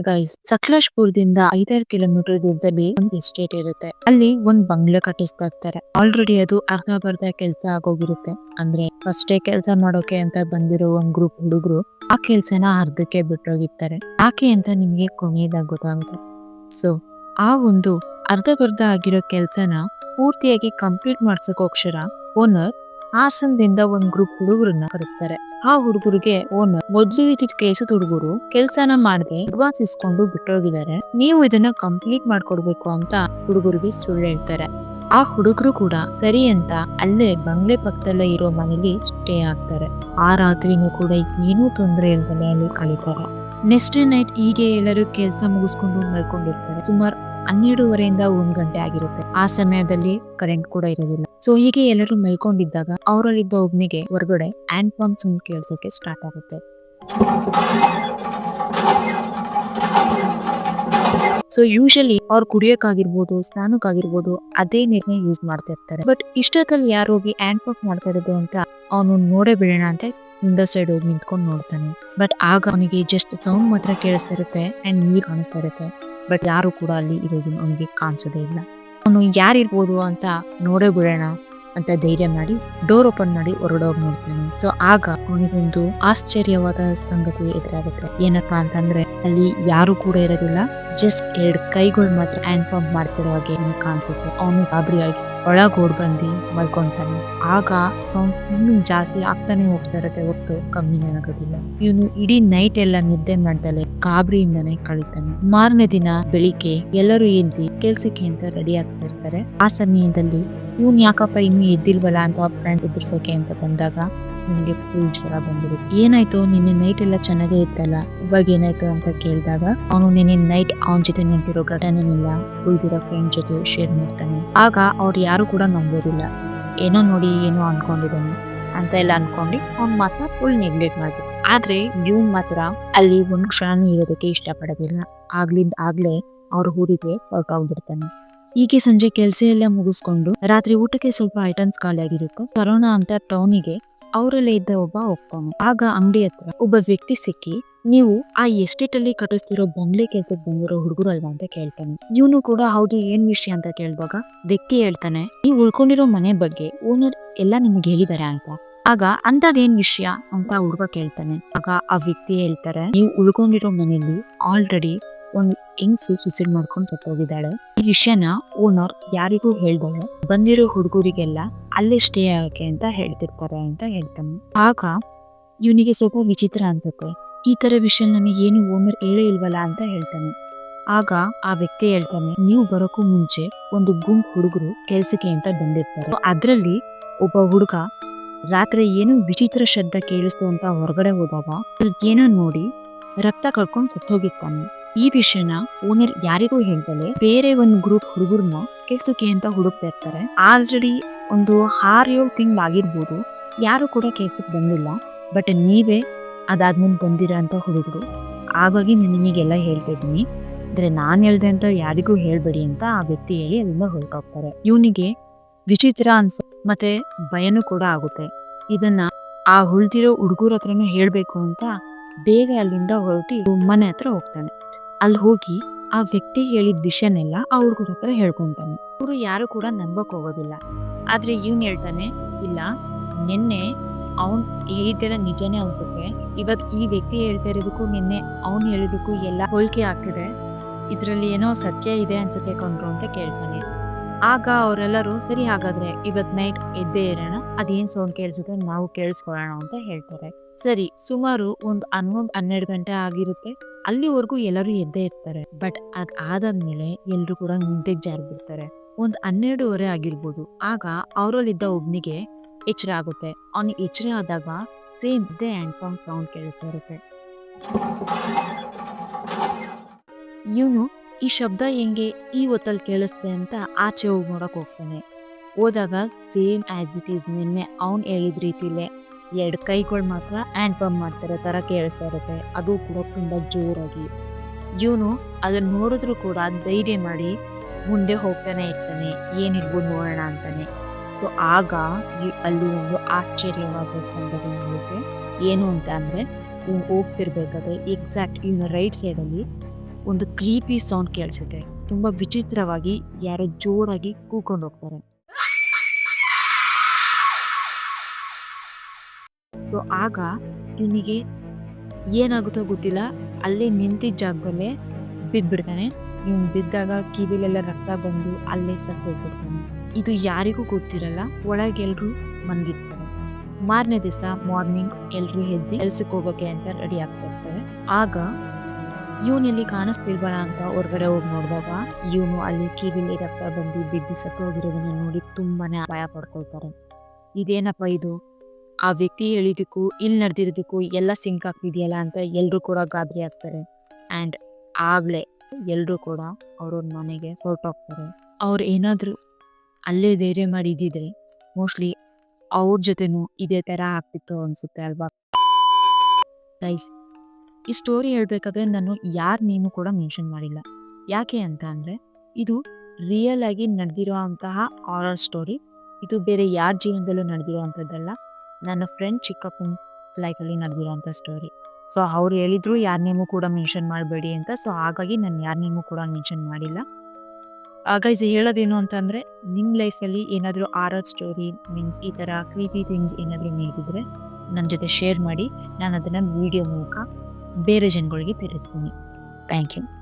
Guys ಸಕಲೇಶ್ಪುರದಿಂದ ಐದಾರು kilometre ದೂರದಲ್ಲಿ ಒಂದು ಎಸ್ಟೇಟ್ ಇರುತ್ತೆ. ಅಲ್ಲಿ ಒಂದ್ ಬಂಗ್ಲೆ ಕಟ್ಟಿಸ್ತಾ ಇರ್ತಾರೆ. ಆಲ್ರೆಡಿ ಅದು ಅರ್ಧ ಬರ್ಧ ಕೆಲಸ ಆಗೋಗಿರುತ್ತೆ. ಅಂದ್ರೆ ಫಸ್ಟೇ ಕೆಲಸ ಮಾಡೋಕೆ ಅಂತ ಬಂದಿರೋ ಒಂದ್ ಗ್ರೂಪ್ ಹುಡುಗರು ಆ ಕೆಲ್ಸನ ಅರ್ಧಕ್ಕೆ ಬಿಟ್ಟೋಗಿರ್ತಾರೆ ಯಾಕೆ ಅಂತ ನಿಮ್ಗೆ ಕೊನೆಯದಾಗ ಗೊತ್ತಾಗುತ್ತೆ. ಸೊ ಆ ಒಂದು ಅರ್ಧ ಬರ್ಧ ಆಗಿರೋ ಕೆಲ್ಸನ ಪೂರ್ತಿಯಾಗಿ ಕಂಪ್ಲೀಟ್ ಮಾಡ್ಸೋಕೋಕ್ಷರ ಓನರ್ ಹಾಸನದಿಂದ ಒಂದ್ ಗ್ರೂಪ್ ಹುಡುಗರನ್ನ ಕರೆಸ್ತಾರೆ. ಆ ಹುಡುಗರಿಗೆ ಓನರ್ ಮೊದ್ಲು ಇದ್ದಿದ್ ಕೇಸದ ಹುಡುಗರು ಕೆಲ್ಸನ ಮಾಡದೆ ಅಡ್ವಾನ್ಸ್ ಇಸ್ಕೊಂಡು ಬಿಟ್ಟೋಗಿದ್ದಾರೆ. ನೀವು ಇದನ್ನ ಕಂಪ್ಲೀಟ್ ಮಾಡ್ಕೊಡ್ಬೇಕು ಅಂತ ಹುಡುಗರಿಗೆ ಸುಳ್ಳು ಹೇಳ್ತಾರೆ. ಆ ಹುಡುಗರು ಕೂಡ ಸರಿ ಅಂತ ಅಲ್ಲೇ ಬಂಗ್ಲೆ ಪಕ್ಕದಲ್ಲೇ ಇರೋ ಮನೇಲಿ ಸ್ಟೇ ಆಗ್ತಾರೆ. ಆ ರಾತ್ರಿನೂ ಕೂಡ ಏನೂ ತೊಂದರೆ ಇಲ್ದಲೆ ಅಲ್ಲಿ ಕಳೀತಾರೆ. ನೆಕ್ಸ್ಟ್ ನೈಟ್ ಹೀಗೆ ಎಲ್ಲರೂ ಕೆಲಸ ಮುಗಿಸ್ಕೊಂಡು ಮಲ್ಕೊಂಡಿರ್ತಾರೆ. ಸುಮಾರು ಹನ್ನೆರಡುವರೆಯಿಂದ ಒಂದ್ ಗಂಟೆ ಆಗಿರುತ್ತೆ. ಆ ಸಮಯದಲ್ಲಿ ಕರೆಂಟ್ ಕೂಡ ಇರೋದಿಲ್ಲ. ಸೊ ಹೀಗೆ ಎಲ್ಲರೂ ಮಲ್ಕೊಂಡಿದ್ದಾಗ ಅವರಲ್ಲಿದ್ದ ಒಬ್ಬನಿಗೆ ಹೊರಗಡೆ ಹ್ಯಾಂಡ್ ಪಂಪ್ ಸೌಂಡ್ ಕೇಳಿಸೋಕೆ ಸ್ಟಾರ್ಟ್ ಆಗುತ್ತೆ. ಸೊ ಯೂಶಲಿ ಅವ್ರು ಕುಡಿಯೋಕ್ಕಾಗಿರ್ಬೋದು ಸ್ನಾನಕ್ಕಾಗಿರ್ಬೋದು ಅದೇ ನೀರ್ನ ಯೂಸ್ ಮಾಡ್ತಾ ಇರ್ತಾರೆ. ಬಟ್ ಇಷ್ಟೊತ್ತಲ್ಲಿ ಯಾರು ಹೋಗಿ ಹ್ಯಾಂಡ್ ಪಂಪ್ ಮಾಡ್ತಾ ಇರೋದು ಅಂತ ಅವನು ನೋಡೇ ಬಿಡೋಣ ಅಂತ ವಿಂಡೋ ಸೈಡ್ ಹೋಗಿ ನಿಂತ್ಕೊಂಡು ನೋಡ್ತಾನೆ. ಬಟ್ ಆಗ ಅವನಿಗೆ ಜಸ್ಟ್ ಸೌಂಡ್ ಮಾತ್ರ ಕೇಳಿಸ್ತಾ ಇರುತ್ತೆ ಅಂಡ್ ನೀರ್ ಕಾಣಿಸ್ತಾ ಇರುತ್ತೆ. ಬಟ್ ಯಾರು ಕೂಡ ಅಲ್ಲಿ ಇರೋದು ಅವನಿಗೆ ಕಾಣಿಸೋದೇ ಇಲ್ಲ. ಅವನು ಯಾರಿರ್ಬೋದು ಅಂತ ನೋಡೇ ಬಿಡೋಣ ಅಂತ ಧೈರ್ಯ ಮಾಡಿ ಡೋರ್ ಓಪನ್ ಮಾಡಿ ಹೊರಡೋಗಿ ನೋಡ್ತಾನೆ. ಸೊ ಆಗ ಅವನಿಗೊಂದು ಆಶ್ಚರ್ಯವಾದ ಸಂಗತಿ ಎದುರಾಗುತ್ತೆ. ಏನಪ್ಪಾ ಅಂತಂದ್ರೆ ಅಲ್ಲಿ ಯಾರು ಕೂಡ ಇರೋದಿಲ್ಲ. ಜಸ್ಟ್ ಎರಡ್ ಕೈಗಳು ಮಾತ್ರ ಹ್ಯಾಂಡ್ ಪಂಪ್ ಮಾಡ್ತಿರೋ ಹಾಗೆ ಕಾಣಿಸುತ್ತೆ. ಅವನು ಗಾಬರಿಯಾಗಿ ಒಳಗೆ ಓಡ್ ಬಂದು ಮಲ್ಕೊಂತಾನೆ ಆಗ ಸೌಂಡ್ ಇನ್ನೂ ಜಾಸ್ತಿ ಆಗ್ತಾನೆ ಹೋಗ್ತಾ ಇರತ್ತೆ ಹೊತ್ತು ಕಮ್ಮಿನೇ ಆಗೋದಿಲ್ಲ ಇವನು ಇಡೀ ನೈಟ್ ಎಲ್ಲ ನಿದ್ದೆ ಮಾಡ್ದಲೆ ಗಾಬರಿಯಿಂದನೇ ಕಳೀತಾನೆ. ಮಾರನೇ ದಿನ ಬೆಳಿಗ್ಗೆ ಎಲ್ಲರೂ ಎದ್ದು ಕೆಲ್ಸಕ್ಕೆ ಅಂತ ರೆಡಿ ಆಗ್ತಾ ಇರ್ತಾರೆ. ಆ ಸಮಯದಲ್ಲಿ, ಇವನ್ ಯಾಕಪ್ಪ ಇನ್ನು ಎದ್ದಿಲ್ವಲ್ಲ? ಅಂತ ಫ್ರೆಂಡ್ ಎದುರ್ಸೋಕೆ ಅಂತ ಬಂದಾಗ ನನಗೆ ಫುಲ್ ಜ್ವರ ಬಂದಿದೆ. ಏನಾಯ್ತು? ನಿನ್ನೆ ನೈಟ್ ಎಲ್ಲ ಚೆನ್ನಾಗೇ ಇತ್ತಲ್ಲ? ಇವಾಗ ಏನಾಯ್ತು ಅಂತ ಕೇಳಿದಾಗ ಅವನು ನಿನ್ನೆ ನೈಟ್ ಅವನ ಜೊತೆ ನಿಂತಿರೋ ಘಟನೆನಿಲ್ಲ ಉಳಿದಿರೋ ಫ್ರೆಂಡ್ ಜೊತೆ ಶೇರ್ ಮಾಡ್ತಾನೆ. ಆಗ ಅವ್ರು ಯಾರು ಕೂಡ ನಂಬೋದಿಲ್ಲ. ಏನೋ ನೋಡಿ ಏನೋ ಅನ್ಕೊಂಡಿದ್ದಾನೆ ಅಂತ ಎಲ್ಲ ಅನ್ಕೊಂಡು ಅವ್ನ ಮಾತ್ರ ಫುಲ್ ನೆಗ್ಲೆಕ್ಟ್ ಮಾಡಿದ್ರು ಆದ್ರೆ ಇವ್ನ್ ಮಾತ್ರ ಅಲ್ಲಿ ಒಂದ್ ಕ್ಷಣ ಇರೋದಕ್ಕೆ ಇಷ್ಟಪಡೋದಿಲ್ಲ. ಆಗ್ಲಿಂದ ಆಗ್ಲೇ ಅವ್ರ ಊರಿಗೆ ಹೊರಟೋಗ್ಬಿಡ್ತಾನೆ ಈಗ ಸಂಜೆ ಕೆಲಸ ಎಲ್ಲ ಮುಗಿಸ್ಕೊಂಡು ರಾತ್ರಿ ಊಟಕ್ಕೆ ಸ್ವಲ್ಪ ಐಟಮ್ಸ್ ಖಾಲಿ ಆಗಿರುತ್ತೆ. ಕರೋನಾ ಅಂತ ಟೌನಿಗೆ ಅವರಲ್ಲೇ ಇದ್ದ ಒಬ್ಬ ಹೋಗ್ತಾನೆ. ಆಗ ಅಂಗಡಿ ಹತ್ರ ಒಬ್ಬ ವ್ಯಕ್ತಿ ಸಿಕ್ಕಿ, ನೀವು ಆ ಎಸ್ಟೇಟ್ ಅಲ್ಲಿ ಕಟ್ಟಿಸ್ತಿರೋ ಬಂಗ್ಲೆ ಕೆಲ್ಸಕ್ಕೆ ಬಂದಿರೋ ಹುಡುಗರು ಅಲ್ವಾ ಅಂತ ಕೇಳ್ತಾನೆ. ಇವನು ಕೂಡ ಹೌದು, ಏನ್ ವಿಷಯ ಅಂತ ಕೇಳಿದಾಗ ವ್ಯಕ್ತಿ ಹೇಳ್ತಾನೆ, ನೀವು ಉಳ್ಕೊಂಡಿರೋ ಮನೆ ಬಗ್ಗೆ ಓನರ್ ಎಲ್ಲ ನಿಮ್ಗೆ ಹೇಳಿದಾರೆ ಅಂತ. ಆಗ ಅಂತದೇನ್ ವಿಷಯ ಅಂತ ಹುಡುಗ ಕೇಳ್ತಾನೆ. ಆಗ ಆ ವ್ಯಕ್ತಿ ಹೇಳ್ತಾರೆ, ನೀವು ಉಳ್ಕೊಂಡಿರೋ ಮನೆಯಲ್ಲಿ ಆಲ್ರೆಡಿ ಒಂದು ಹೆಂಗ್ಸು ಸುಸೈಡ್ ಮಾಡ್ಕೊಂಡು ಸತ್ತೋಗಿದ್ದಾಳೆ. ಈ ವಿಷಯನ ಓನರ್ ಯಾರಿಗೂ ಹೇಳ್ದಾಳೆ ಬಂದಿರೋ ಹುಡುಗರಿಗೆಲ್ಲ ಅಲ್ಲೇ ಸ್ಟೇ ಆಗಕ್ಕೆ ಅಂತ ಹೇಳ್ತಿರ್ತಾರೆ ಅಂತ ಹೇಳ್ತಾನೆ. ಆಗ ಇವನಿಗೆ ಸ್ವಲ್ಪ ವಿಚಿತ್ರ ಅನ್ಸುತ್ತೆ. ಈ ತರ ವಿಷಯ ನಮಗೆ ಏನು ಓಮರ್ ಹೇಳೇ ಇಲ್ವಲ್ಲ ಅಂತ ಹೇಳ್ತಾನೆ. ಆಗ ಆ ವ್ಯಕ್ತಿ ಹೇಳ್ತಾನೆ, ನೀವು ಬರೋಕ್ಕೂ ಮುಂಚೆ ಒಂದು ಗುಂಪು ಹುಡುಗರು ಕೆಲಸಕ್ಕೆ ಅಂತ ಬಂದಿರ್ತಾರೆ. ಅದ್ರಲ್ಲಿ ಒಬ್ಬ ಹುಡುಗ ರಾತ್ರಿ ಏನು ವಿಚಿತ್ರ ಶಬ್ದ ಕೇಳಿಸ್ತು ಅಂತ ಹೊರಗಡೆ ಹೋದಾಗ ಏನೋ ನೋಡಿ ರಕ್ತ ಕಳ್ಕೊಂಡು ಸತ್ತೋಗಿರ್ತಾನೆ. ಈ ವಿಷಯನ ಓನರ್ ಯಾರಿಗೂ ಹೇಳ್ದಲೆ ಬೇರೆ ಒಂದು ಗ್ರೂಪ್ ಹುಡುಗರನ್ನ ಕೆಲ್ಸಕ್ಕೆ ಅಂತ ಹುಡುಕ್ತಾ ಇರ್ತಾರೆ. ಆಲ್ರೆಡಿ ಒಂದು ಆರು ಏಳು ತಿಂಗಳು ಆಗಿರ್ಬೋದು ಯಾರು ಕೂಡ ಕೇಸಿಗೆ ಬಂದಿಲ್ಲ. ಬಟ್ ನೀವೇ ಅದಾದ್ಮೇಲೆ ಬಂದಿರೋ ಅಂತ ಹುಡುಗರು. ಹಾಗಾಗಿ ನಾನು ನಿಮಗೆಲ್ಲ ಹೇಳ್ತಾ ಇದ್ದೀನಿ ನಾನು ಹೇಳ್ದೆ ಅಂತ ಯಾರಿಗೂ ಹೇಳ್ಬೇಡಿ ಅಂತ ಆ ವ್ಯಕ್ತಿ ಹೇಳಿ ಅಲ್ಲಿಂದ ಹೊರಟೋಗ್ತಾರೆ. ಇವನಿಗೆ ವಿಚಿತ್ರ ಅನ್ಸೋ, ಮತ್ತೆ ಭಯನೂ ಕೂಡ ಆಗುತ್ತೆ. ಇದನ್ನ ಆ ಉಳ್ದಿರೋ ಹುಡುಗರ ಹತ್ರನೂ ಹೇಳಬೇಕು ಅಂತ ಬೇಗ ಅಲ್ಲಿಂದ ಹೊರಟಿ ಮನೆ ಹತ್ರ ಹೋಗ್ತಾನೆ. ಅಲ್ಲಿ ಹೋಗಿ ಆ ವ್ಯಕ್ತಿ ಹೇಳಿದ ವಿಷಯನೆಲ್ಲ ಆ ಹುಡುಗರ ಹತ್ರ ಹೇಳ್ಕೊತಾನೆ. ಇವರು ಯಾರು ಕೂಡ ನಂಬಕ್ ಹೋಗೋದಿಲ್ಲ. ಆದ್ರೆ ಇವ್ನು ಹೇಳ್ತಾನೆ, ಇಲ್ಲ, ನಿನ್ನೆ ಅವನ್ ಹೇಳಿದ್ದೆಲ್ಲ ನಿಜನೇ ಅನ್ಸುತ್ತೆ. ಇವತ್ತು ಈ ವ್ಯಕ್ತಿ ಹೇಳ್ತಾ ಇರೋದಕ್ಕೂ ನಿನ್ನೆ ಅವ್ನು ಹೇಳೋದಕ್ಕೂ ಎಲ್ಲ ಹೋಲಿಕೆ ಆಗ್ತಿದೆ. ಇದರಲ್ಲಿ ಏನೋ ಸತ್ಯ ಇದೆ ಅನ್ಸುತ್ತೆ ಕೊಂಡ್ರು ಅಂತ ಕೇಳ್ತಾನೆ. ಆಗ ಅವರೆಲ್ಲರೂ, ಸರಿ ಹಾಗಾದ್ರೆ ಇವತ್ ನೈಟ್ ಎದ್ದೇ ಇರೋಣ, ಅದೇನು ಸೌಂಡ್ ಕೇಳಿಸುತ್ತೆ ನಾವು ಕೇಳಿಸ್ಕೊಳ್ಳೋಣ ಅಂತ ಹೇಳ್ತಾರೆ. ಸರಿ, ಸುಮಾರು ಒಂದು ಹನ್ನೊಂದು, ಹನ್ನೆರಡು ಗಂಟೆ ಆಗಿರುತ್ತೆ. ಅಲ್ಲಿವರೆಗೂ ಎಲ್ಲರೂ ಎದ್ದೇ ಇರ್ತಾರೆ. ಬಟ್ ಅದ್ ಆದಾದ್ಮೇಲೆ ಎಲ್ಲರೂ ಕೂಡ ನಿದ್ದೆಗೆ ಜಾರಿ ಬಿಡ್ತಾರೆ ಒಂದ್ ಹನ್ನೆರಡೂವರೆ ಆಗಿರ್ಬೋದು. ಆಗ ಅವರಲ್ಲಿದ್ದ ಒಬ್ನಿಗೆ ಎಚ್ಚರ ಆಗುತ್ತೆ. ಅವ್ನಿಗೆ ಎಚ್ಚರ ಆದಾಗ ಸೇಮ್ ಇದೇ ಹ್ಯಾಂಡ್ ಪಂಪ್ ಸೌಂಡ್ ಕೇಳಿಸ್ತಾ ಇರುತ್ತೆ. ಇವನು ಈ ಶಬ್ದ ಹೆಂಗೆ ಈ ಹೊತ್ತಲ್ಲಿ ಕೇಳಿಸ್ತದೆ ಅಂತ ಆಚೆ ಹೋಗಿ ನೋಡಕ್ ಹೋಗ್ತಾನೆ. ಹೋದಾಗ ಸೇಮ್ ಆಸ್ ಇಟ್ ಈಸ್ ನಿನ್ನೆ ಅವ್ನು ಹೇಳಿದ ರೀತಿಲೇ ಎರಡು ಕೈಗಳು ಮಾತ್ರ ಹ್ಯಾಂಡ್ ಪಂಪ್ ಮಾಡ್ತಿರೋ ತರ ಕೇಳಿಸ್ತಾ ಇರುತ್ತೆ. ಅದು ಕೂಡ ತುಂಬಾ ಜೋರಾಗಿ. ಇವನು ಅದನ್ನ ನೋಡಿದ್ರು ಕೂಡ ಧೈರ್ಯ ಮಾಡಿ ಮುಂದೆ ಹೋಗ್ತಾನೆ ಇರ್ತಾನೆ. ಏನಿರ್ಬೋದು ನೋಡೋಣ ಅಂತಾನೆ. ಸೊ ಆಗ ಅಲ್ಲಿ ಒಂದು ಆಶ್ಚರ್ಯವಾದ ಸಂಗತಿ ನೋಡಿದ್ರೆ ಏನು ಅಂತ ಅಂದರೆ, ಇವ್ನು ಹೋಗ್ತಿರ್ಬೇಕಾದ್ರೆ ಎಕ್ಸಾಕ್ಟ್ ಇವನ ರೈಟ್ ಸೈಡಲ್ಲಿ ಒಂದು ಕ್ರೀಪಿ ಸೌಂಡ್ ಕೇಳಿಸುತ್ತೆ. ತುಂಬ ವಿಚಿತ್ರವಾಗಿ ಯಾರೋ ಜೋರಾಗಿ ಕೂಕೊಂಡು ಹೋಗ್ತಾರೆ. ಸೊ ಆಗ ಇವನಿಗೆ ಏನಾಗುತ್ತೋ ಗೊತ್ತಿಲ್ಲ. ಅಲ್ಲೇ ನಿಂತಿದ್ದ ಜಾಗದಲ್ಲೇ ಬಿದ್ದ್ಬಿಡ್ತಾನೆ ಬಿದ್ದಾಗ ಕಿವಿಲೆಲ್ಲ ರಕ್ತ ಬಂದು ಅಲ್ಲೇ ಸತ್ತು ಹೋಗ್ಬಿಡ್ತಾನೆ. ಇದು ಯಾರಿಗೂ ಗೊತ್ತಿರಲ್ಲ, ಒಳಗೆ ಎಲ್ರು ಮನ್ಗಿರ್ತಾರೆ. ಮಾರನೇ ದಿವಸ ಮಾರ್ನಿಂಗ್ ಎಲ್ರು ಎದ್ದು ಕೆಲ್ಸಕ್ಕೆ ಹೋಗೋಕೆ ಅಂತ ರೆಡಿ ಆಗ್ತಾ ಇರ್ತಾರೆ ಆಗ ಇವನಲ್ಲಿ ಕಾಣಿಸ್ತಿಲ್ವಲ್ಲ ಅಂತ ಹೊರಗಡೆ ಹೋಗಿ ನೋಡಿದಾಗ ಇವನು ಅಲ್ಲಿ ಕಿವಿಲಿ ರಕ್ತ ಬಂದು ಬಿದ್ದು ಸತ್ತು ಹೋಗಿರೋದನ್ನ ನೋಡಿ ತುಂಬಾನೇ ಅಪಾಯ ಪಡ್ಕೊಳ್ತಾರೆ. ಇದೇನಪ್ಪ ಇದು? ಆ ವ್ಯಕ್ತಿ ಹೇಳಿದಕ್ಕೂ ಇಲ್ಲಿ ನಡೆದಿರೋದಕ್ಕೂ ಎಲ್ಲ ಸಿಂಕ್ ಆಗ್ತಿದೆಯಲ್ಲ ಅಂತ ಎಲ್ಲರೂ ಕೂಡ ಗಾಬರಿ ಆಗ್ತಾರೆ. ಆ್ಯಂಡ್ ಆಗ್ಲೇ ಎಲ್ರು ಕೂಡ ಅವ್ರವ್ರ ಮನೆಗೆ ಹೊರಟೋಗ್ತಾರೆ ಅವ್ರು ಏನಾದರೂ ಅಲ್ಲೇ ಧೈರ್ಯ ಮಾಡಿ ಮೋಸ್ಟ್ಲಿ ಅವ್ರ ಜೊತೆನೂ ಇದೇ ಥರ ಆಗ್ತಿತ್ತು ಅನ್ಸುತ್ತೆ ಅಲ್ವಾ? ಗೈಸ್ ಈ ಸ್ಟೋರಿ ಹೇಳ್ಬೇಕಾದ್ರೆ ನಾನು ಯಾರ ನೇಮು ಕೂಡ ಮೆನ್ಷನ್ ಮಾಡಿಲ್ಲ. ಯಾಕೆ ಅಂತ ಅಂದರೆ ಇದು ರಿಯಲ್ ಆಗಿ ನಡೆದಿರೋ ಅಂತಹ ಆರರ್ ಸ್ಟೋರಿ ಇದು ಬೇರೆ ಯಾರ ಜೀವನದಲ್ಲೂ ನಡೆದಿರೋ ಅಂಥದ್ದಲ್ಲ ನನ್ನ ಫ್ರೆಂಡ್ ಚಿಕ್ಕಪ್ಪನ ಲೈಫಲ್ಲಿ ನಡೆದಿರೋ ಅಂಥ ಸ್ಟೋರಿ ಸೊ, ಅವ್ರು ಹೇಳಿದ್ರು, ಯಾರ ನೇಮು ಕೂಡ ಮೆನ್ಷನ್ ಮಾಡಬೇಡಿ ಅಂತ. ಸೊ, ಹಾಗಾಗಿ ನಾನು ಯಾರ ನೇಮು ಕೂಡ ಮೆನ್ಷನ್ ಮಾಡಿಲ್ಲ. ಗೈಸ್ ಹೇಳೋದೇನು ಅಂತಂದರೆ ನಿಮ್ಮ ಲೈಫಲ್ಲಿ ಏನಾದರೂ ಆರ್ ಸ್ಟೋರಿ ಮೀನ್ಸ್ ಈ ಥರ ಕ್ರೀಪಿ ಥಿಂಗ್ಸ್ ಏನಾದರೂ ನೀಡಿದರೆ ನನ್ನ ಜೊತೆ ಶೇರ್ ಮಾಡಿ, ನಾನು ಅದನ್ನು ವಿಡಿಯೋ ಮೂಲಕ ಬೇರೆ ಜನಗಳಿಗೆ ತಿಳಿಸ್ತೀನಿ. Thank you